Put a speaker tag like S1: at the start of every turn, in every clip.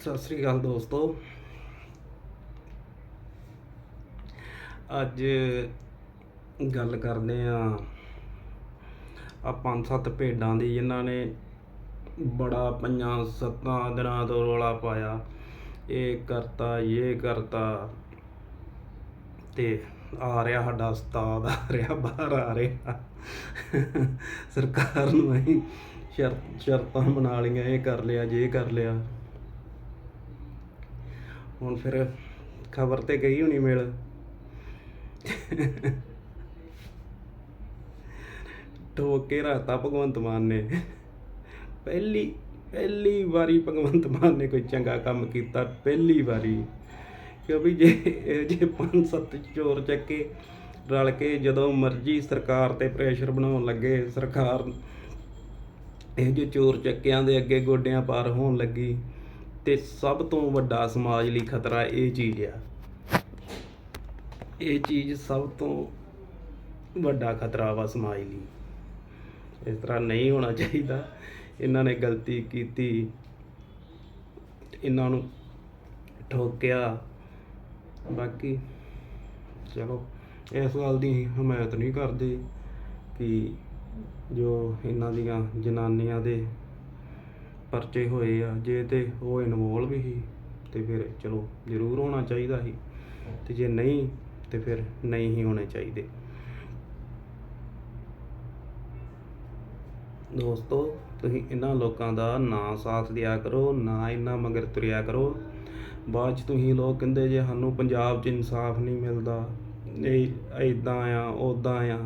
S1: ਸਤਿ ਸ੍ਰੀ ਅਕਾਲ ਦੋਸਤੋ। ਅੱਜ ਗੱਲ ਕਰਦੇ ਆ ਆ ਪੰਜ ਸੱਤ ਭੇਡਾਂ ਦੀ, ਜਿਨ੍ਹਾਂ ਨੇ ਬੜਾ ਪੰਜਾਂ ਸੱਤਾਂ ਦਿਨਾਂ ਤੋਂ ਰੌਲਾ ਪਾਇਆ। ਇਹ ਕਰਤਾ ਇਹ ਕਰਤਾ ਤੇ ਆ ਰਿਹਾ ਸਾਡਾ ਉਸਤਾਦ, ਆ ਰਿਹਾ, ਬਾਹਰ ਆ ਰਿਹਾ। ਸਰਕਾਰ ਨੂੰ ਅਸੀਂ ਸ਼ਰਤ ਸ਼ਰਤਾਂ ਬਣਾ ਲਈਆਂ, ਇਹ ਕਰ ਲਿਆ, ਜੇ ਕਰ ਲਿਆ। ਹੁਣ ਫਿਰ ਖਬਰ ਤੇ ਗਈ ਹੋਣੀ ਮਿਲ। ਠੋਕ ਕੇ ਰਾਤਾ ਭਗਵੰਤ ਮਾਨ ਨੇ। ਪਹਿਲੀ ਪਹਿਲੀ ਵਾਰੀ ਭਗਵੰਤ ਮਾਨ ਨੇ ਕੋਈ ਚੰਗਾ ਕੰਮ ਕੀਤਾ, ਪਹਿਲੀ ਵਾਰੀ। ਕਿਉਂਕਿ ਜੇ ਇਹ ਜੇ ਪੰਜ ਸੱਤ ਚੋਰ ਚੱਕੇ, ਰਲ ਕੇ ਜਦੋਂ ਮਰਜ਼ੀ ਸਰਕਾਰ ਤੇ ਪ੍ਰੈਸ਼ਰ ਬਣਾਉਣ ਲੱਗੇ, ਸਰਕਾਰ ਇਹ ਜੋ ਚੋਰ ਚੱਕਿਆਂ ਦੇ ਅੱਗੇ ਗੋਡਿਆਂ ਪਾਰ ਹੋਣ ਲੱਗੀ। ਤੇ ਸਭ ਤੋਂ ਵੱਡਾ ਸਮਾਜ ਲਈ ਖਤਰਾ ਇਹ ਚੀਜ਼ ਆ। ਇਹ ਚੀਜ਼ ਸਭ ਤੋਂ ਵੱਡਾ ਖਤਰਾ ਵਾ ਸਮਾਜ ਲਈ। ਇਸ ਤਰ੍ਹਾਂ ਨਹੀਂ ਹੋਣਾ ਚਾਹੀਦਾ। ਇਹਨਾਂ ਨੇ ਗਲਤੀ ਕੀਤੀ। ਇਹਨਾਂ ਨੂੰ ਠੋਕਿਆ। ਬਾਕੀ ਚਲੋ, ਇਸ ਗੱਲ ਦੀ ਹਮਾਇਤ ਨਹੀਂ ਕਰਦੇ ਕਿ ਜੋ ਇਹਨਾਂ ਦੀਆਂ ਜਨਾਨੀਆਂ ਦੇ ਪਰਚੇ ਹੋਏ ਆ, ਜੇ ਤੇ ਉਹ ਇਨਵੋਲਵ ਹੀ ਤੇ ਫਿਰ ਚਲੋ ਜ਼ਰੂਰ ਹੋਣਾ ਚਾਹੀਦਾ ਸੀ। ਤੇ ਜੇ ਨਹੀਂ, ਤੇ ਫਿਰ ਨਹੀਂ ਹੀ ਹੋਣੇ ਚਾਹੀਦੇ। ਦੋਸਤੋ, ਤੁਸੀਂ ਇਹਨਾਂ ਲੋਕਾਂ ਦਾ ਨਾ ਸਾਥ ਦਿਆ ਕਰੋ, ਨਾ ਇਹਨਾਂ ਮਗਰ ਤੁਰਿਆ ਕਰੋ। ਬਾਅਦ ਚ ਤੁਸੀਂ ਲੋਕ ਕਹਿੰਦੇ ਜੇ ਸਾਨੂੰ ਪੰਜਾਬ 'ਚ ਇਨਸਾਫ ਨਹੀਂ ਮਿਲਦਾ, ਇਹ ਇਦਾਂ ਆ ਉਦਾਂ ਆ।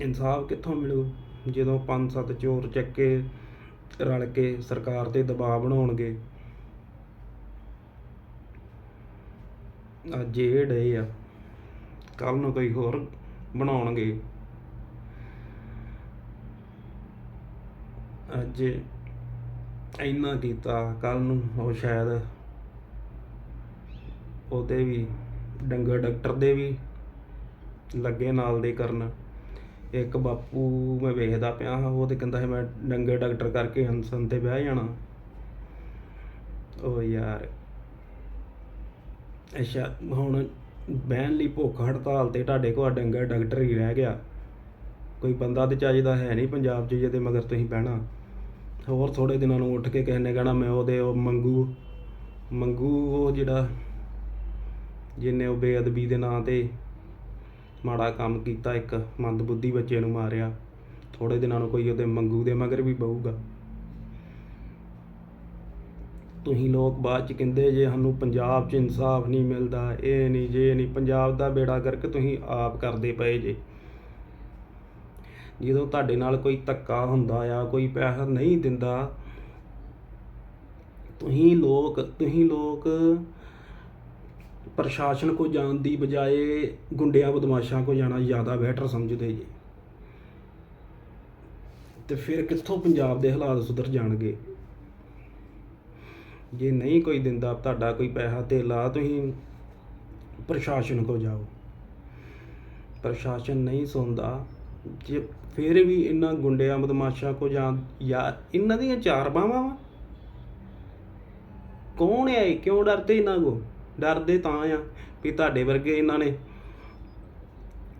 S1: ਇਨਸਾਫ ਕਿੱਥੋਂ ਮਿਲੂ? ਜਦੋਂ ਪੰਜ ਸੱਤ ਚੋਰ ਚੱਕੇ ਰਲ ਕੇ ਸਰਕਾਰ ਤੇ ਦਬਾਅ ਬਣਾਉਣਗੇ। ਅੱਜ ਇਹ ਡੇ ਆ ਕੱਲ ਨੂੰ ਕੋਈ ਹੋਰ ਬਣਾਉਣਗੇ। ਅੱਜ ਇੰਨਾ ਕੀਤਾ ਕੱਲ ਨੂੰ ਉਹ ਸ਼ਾਇਦ ਉਹਦੇ ਵੀ, ਡੰਗਰ ਡਾਕਟਰ ਦੇ ਵੀ ਲੱਗੇ ਨਾਲ ਦੇ ਕਰਨ। ਇੱਕ ਬਾਪੂ ਮੈਂ ਵੇਖਦਾ ਪਿਆ ਹਾਂ, ਉਹ ਤੇ ਕਹਿੰਦਾ ਸੀ ਮੈਂ ਡੰਗਰ ਡਾਕਟਰ ਕਰਕੇ ਹੰਸਨ ਤੇ ਬਹਿ ਜਾਣਾ। ਉਹ ਯਾਰ, ਅੱਛਾ, ਹੁਣ ਬਹਿਣ ਲਈ ਭੁੱਖ ਹੜਤਾਲ ਤੇ ਤੁਹਾਡੇ ਕੋਲ ਡੰਗਰ ਡਾਕਟਰ ਹੀ ਰਹਿ ਗਿਆ। ਕੋਈ ਬੰਦਾ ਤੇ ਚਾਹੀਦਾ ਹੈ ਨਹੀਂ ਪੰਜਾਬ 'ਚ ਜਿਹਦੇ ਮਗਰ ਤੁਸੀਂ ਬਹਿਣਾ। ਹੋਰ ਥੋੜੇ ਦਿਨਾਂ ਨੂੰ ਉੱਠ ਕੇ ਕਿਸੇ ਨੇ ਕਹਿਣਾ ਮੈਂ ਉਹਦੇ, ਉਹ ਮੰਗੂ ਮੰਗੂ ਉਹ ਜਿਹੜਾ ਜਿੰਨੇ ਉਹ ਬੇਅਦਬੀ ਦੇ ਨਾਂ ਤੇ ਮਾੜਾ ਕੰਮ ਕੀਤਾ, ਇੱਕ ਮੰਦਬੁੱਧੀ ਬੱਚੇ ਨੂੰ ਮਾਰਿਆ। ਥੋੜੇ ਦਿਨਾਂ ਨੂੰ ਕੋਈ ਉਹਦੇ ਮੰਗੂ ਦੇ ਮਗਰ ਵੀ ਬਹੂਗਾ। ਤੁਸੀਂ ਲੋਕ ਬਾਅਦ ਚ ਕਹਿੰਦੇ ਜੇ ਸਾਨੂੰ ਪੰਜਾਬ 'ਚ ਇਨਸਾਫ ਨਹੀਂ ਮਿਲਦਾ, ਇਹ ਨਹੀਂ, ਜੇ ਨਹੀਂ, ਪੰਜਾਬ ਦਾ ਬੇੜਾ ਕਰਕੇ ਤੁਸੀਂ ਆਪ ਕਰਦੇ ਪਏ ਜੇ। ਜਦੋਂ ਤੁਹਾਡੇ ਨਾਲ ਕੋਈ ਧੱਕਾ ਹੁੰਦਾ ਆ, ਕੋਈ ਪੈਸਾ ਨਹੀਂ ਦਿੰਦਾ, ਤੁਸੀਂ ਲੋਕ ਤੁਸੀਂ ਲੋਕ ਪ੍ਰਸ਼ਾਸਨ ਕੋ ਜਾਣ ਦੀ ਬਜਾਏ ਗੁੰਡਿਆਂ ਬਦਮਾਸ਼ਾਂ ਕੋ ਜਾਣਾ ਜ਼ਿਆਦਾ ਬੈਟਰ ਸਮਝਦੇ ਜੀ। ਤੇ ਫਿਰ ਕਿੱਥੋਂ ਪੰਜਾਬ ਦੇ ਹਾਲਾਤ ਸੁਧਰ ਜਾਣਗੇ? ਜੇ ਨਹੀਂ ਕੋਈ ਦਿੰਦਾ, ਤੁਹਾਡਾ ਕੋਈ ਪੈਸਾ ਤੇ ਲਾ ਤੁਸੀਂ ਪ੍ਰਸ਼ਾਸਨ ਕੋ ਜਾਓ। ਪ੍ਰਸ਼ਾਸਨ ਨਹੀਂ ਸੁਣਦਾ, ਜੇ ਫਿਰ ਵੀ ਇਹਨਾਂ ਗੁੰਡਿਆਂ ਬਦਮਾਸ਼ਾਂ ਕੋ ਜਾਂ ਯਾਰ ਇਹਨਾਂ ਦੀਆਂ ਚਾਰ ਬਾਹਾਂ ਵਾ? ਕੌਣ ਹੈ ਕਿਉਂ ਡਰਦੇ ਇਹਨਾਂ ਕੋ? ਡਰਦੇ ਤਾਂ ਆ ਵੀ ਤੁਹਾਡੇ ਵਰਗੇ ਇਹਨਾਂ ਨੇ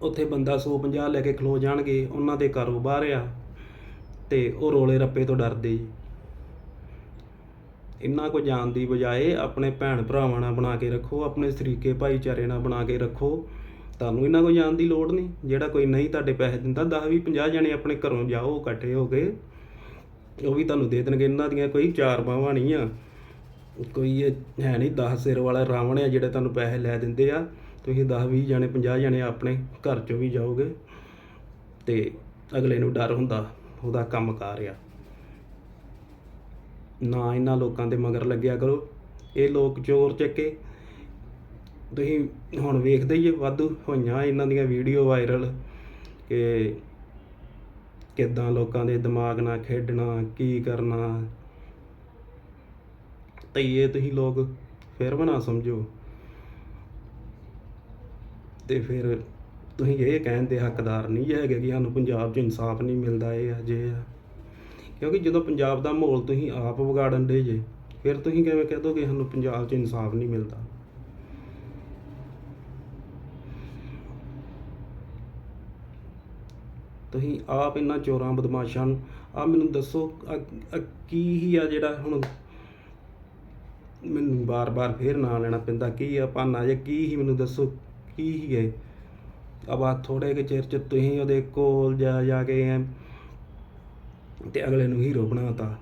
S1: ਉੱਥੇ ਬੰਦਾ 150 ਲੈ ਕੇ ਖਲੋ ਜਾਣਗੇ, ਉਹਨਾਂ ਦੇ ਕਾਰੋਬਾਰ ਆ ਤੇ ਉਹ ਰੋਲੇ ਰੱਪੇ ਤੋਂ ਡਰਦੇ ਜੀ। ਇਹਨਾਂ ਕੋ ਜਾਣ ਦੀ ਬਜਾਏ ਆਪਣੇ ਭੈਣ ਭਰਾਵਾਂ ਨਾਲ ਬਣਾ ਕੇ ਰੱਖੋ, ਆਪਣੇ ਸਰੀਕੇ ਭਾਈਚਾਰੇ ਨਾਲ ਬਣਾ ਕੇ ਰੱਖੋ। ਤੁਹਾਨੂੰ ਇਹਨਾਂ ਕੋ ਜਾਣ ਦੀ ਲੋੜ ਨਹੀਂ, ਜਿਹੜਾ ਕੋਈ ਨਹੀਂ ਤੁਹਾਡੇ ਪੈਸੇ ਦਿੰਦਾ 10 20 50 ਜਣੇ ਆਪਣੇ ਘਰੋਂ ਜਾਓ, ਇਕੱਠੇ ਹੋ ਕੇ। ਉਹ ਵੀ ਤੁਹਾਨੂੰ ਦੇ ਦੇਣਗੇ, ਇਹਨਾਂ ਦੀਆਂ ਕੋਈ ਚਾਰ ਬਾਹਾਂ ਨਹੀਂ ਆ। ਕੋਈ ਇਹ ਹੈ ਨਹੀਂ 10 ਸਿਰ ਵਾਲਾ ਰਾਵਣ ਆ ਜਿਹੜੇ ਤੁਹਾਨੂੰ ਪੈਸੇ ਲੈ ਦਿੰਦੇ ਆ। ਤੁਸੀਂ 10 20 ਜਣੇ 50 ਜਾਣੇ ਆਪਣੇ ਘਰ ਚੋਂ ਵੀ ਜਾਓਗੇ ਤੇ ਅਗਲੇ ਨੂੰ ਡਰ ਹੁੰਦਾ, ਉਹਦਾ ਕੰਮ ਕਾਰ ਆ। ਨਾ ਇਹਨਾਂ ਲੋਕਾਂ ਦੇ ਮਗਰ ਲੱਗਿਆ ਕਰੋ। ਇਹ ਲੋਕ ਚੋਰ ਚੱਕੇ। ਤੁਸੀਂ ਹੁਣ ਵੇਖਦੇ ਹੀ ਜੇ, ਵਾਧੂ ਹੋਈਆਂ ਇਹਨਾਂ ਦੀਆਂ ਵੀਡੀਓ ਵਾਇਰਲ ਕਿ ਕਿੱਦਾਂ ਲੋਕਾਂ ਦੇ ਦਿਮਾਗ ਨਾਲ ਖੇਡਣਾ, ਕੀ ਕਰਨਾ ਤੇ ਇਹ ਤੁਸੀਂ ਲੋਕ ਫਿਰ ਬਣਾ ਸਮਝੋ। ਤੇ ਫਿਰ ਤੁਸੀਂ ਇਹ ਕਹਿਣ ਦੇ ਹੱਕਦਾਰ ਨਹੀਂ ਹੈਗੇ ਕਿ ਸਾਨੂੰ ਪੰਜਾਬ 'ਚ ਇਨਸਾਫ ਨਹੀਂ ਮਿਲਦਾ, ਇਹ ਆ, ਜੇ ਆ। ਕਿਉਂਕਿ ਜਦੋਂ ਪੰਜਾਬ ਦਾ ਮਾਹੌਲ ਤੁਸੀਂ ਆਪ ਵਿਗਾੜਨ ਦੇ ਜੇ, ਫਿਰ ਤੁਸੀਂ ਕਿਵੇਂ ਕਹਿ ਦੋਗੇ ਸਾਨੂੰ ਪੰਜਾਬ 'ਚ ਇਨਸਾਫ ਨਹੀਂ ਮਿਲਦਾ? ਤੁਸੀਂ ਆਪ ਇਹਨਾਂ ਚੋਰਾਂ, ਬਦਮਾਸ਼ਾਂ ਨੂੰ ਆ ਮੈਨੂੰ ਦੱਸੋ ਆ- ਕੀ ਹੀ ਆ ਜਿਹੜਾ ਹੁਣ ਮੈਨੂੰ ਬਾਰ-ਬਾਰ ਫੇਰ ਨਾਂ ਲੈਣਾ ਪੈਂਦਾ, ਕੀ ਆ ਭਾਨਾ ਜੇ ਕੀ ਹੀ ਮੈਨੂੰ ਦੱਸੋ, ਕੀ ਹੀ ਹੈ? ਅਬਾ ਥੋੜੇ ਕੇ ਚਿਰ ਚ ਤੁਸੀਂ ਉਹਦੇ ਕੋਲ ਜਾ ਜਾ ਕੇ ਐਂ ਤੇ ਅਗਲੇ ਨੂੰ ਹੀਰੋ ਬਣਾਤਾ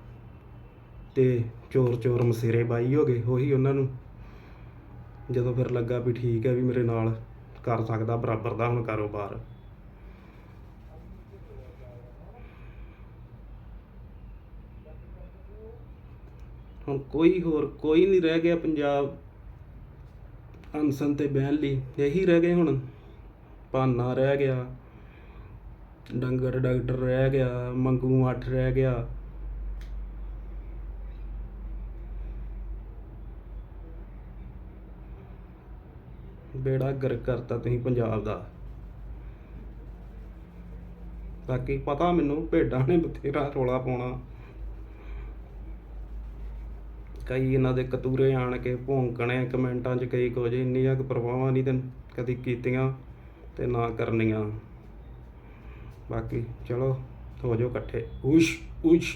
S1: ਤੇ ਚੋਰ ਚੋਰ ਮਸੇਰੇ ਬਾਈ ਹੋ ਗਏ, ਉਹੀ ਉਹਨਾਂ ਨੂੰ। ਜਦੋਂ ਫਿਰ ਲੱਗਾ ਵੀ ਠੀਕ ਹੈ ਵੀ ਮੇਰੇ ਨਾਲ ਕਰ ਸਕਦਾ, ਬਰਾਬਰ ਦਾ ਹੁਣ ਕਾਰੋਬਾਰ। ਹੁਣ ਕੋਈ ਹੋਰ ਕੋਈ ਨਹੀਂ ਰਹਿ ਗਿਆ ਪੰਜਾਬ। ਅਨਸਨ ਤੇ ਬਹਿਣ ਲਈ ਇਹੀ ਰਹਿ ਗਏ ਹੁਣ। ਭਾਨਾ ਰਹਿ ਗਿਆ। ਡੰਗਰ ਡਾਕਟਰ ਰਹਿ ਗਿਆ, ਮੰਗੂ ਅੱਠ ਰਹਿ ਗਿਆ। ਬੇੜਾ ਗਰਕ ਕਰਤਾ ਤੁਸੀਂ ਪੰਜਾਬ ਦਾ। ਬਾਕੀ ਪਤਾ ਮੈਨੂੰ ਭੇਡਾਂ ਨੇ ਬਥੇਰਾ ਰੋਲਾ ਪਾਉਣਾ। ਕਈ ਇਹਨਾਂ ਦੇ ਕਤੂਰੇ ਆਣ ਕੇ ਭੌਂਕਣੇ ਕਮੈਂਟਾਂ 'ਚ, ਕਈ ਕੁਝ। ਇੰਨੀਆਂ ਕੁ ਪਰਵਾਹਾਂ ਨਹੀਂ ਤੇ ਕਦੀ ਕੀਤੀਆਂ ਤੇ ਨਾ ਕਰਨੀਆਂ। ਬਾਕੀ ਚਲੋ, ਹੋ ਜਾਓ ਇਕੱਠੇ। ਉਸ਼ ਉਸ਼